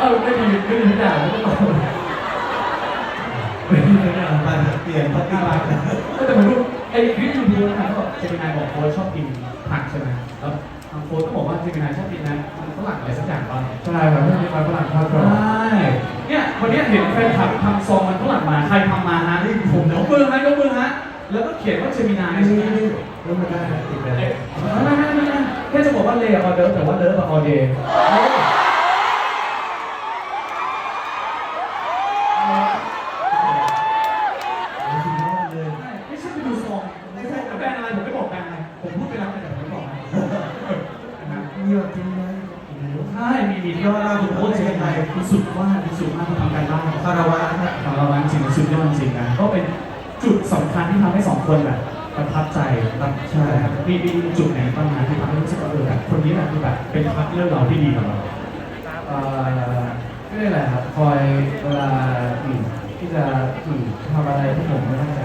เออไม่มีไม่มีทุกอย่างไม่ต้องไม่มีทุกอย่ามาเปลี่ยนพัฒนาการนะแต่ผมรู้ไอ้คลิปยูทูบนะครับอกเจมินายบอกโค้ชชอบกินผักใช่ไหมแล้วทางโค้ชก็บอกว่าเจมินายชอบกินนะมันฝรั่งอะไรสักอย่างป่ะใช่ครับที่มีมันฝรั่งทอดกรอบใช่เนี่ยวันนี้เห็นแฟนคลับทำซองมันฝรั่งมาใครทำมาฮะนี่ผมยกมือฮะยกมือฮะแล้วก็เขียนว่าเจมินายใช่ไหมนี่รู้มาได้ติดไปเลยไม่ไม่ไม่ไม่แค่จะบอกว่าเลออเดอร์แต่ว่าเลิฟออเดย์ นี่แบบจริงนะใช่มีมีที่ว่าเราโค้ชเชียงรายคุณสุดว่าคุณสุดมากที่ทำการบ้านคาราวะนะของเราจริงสุดยอดจริงนะก็เป็นจุดสำคัญที่ทำให้สองคนแบบประทับใจครับใช่ครับมีมีจุดไหนบ้างนะที่ทำให้รู้สึกว่าเออแบบคนนี้แบบคือแบบเป็นพาร์ทเนอร์เราที่ดีกับเราเอ่อก็นี่แหละครับคอยเวลาที่จะทำอะไรที่ผมไม่ตั้งใจ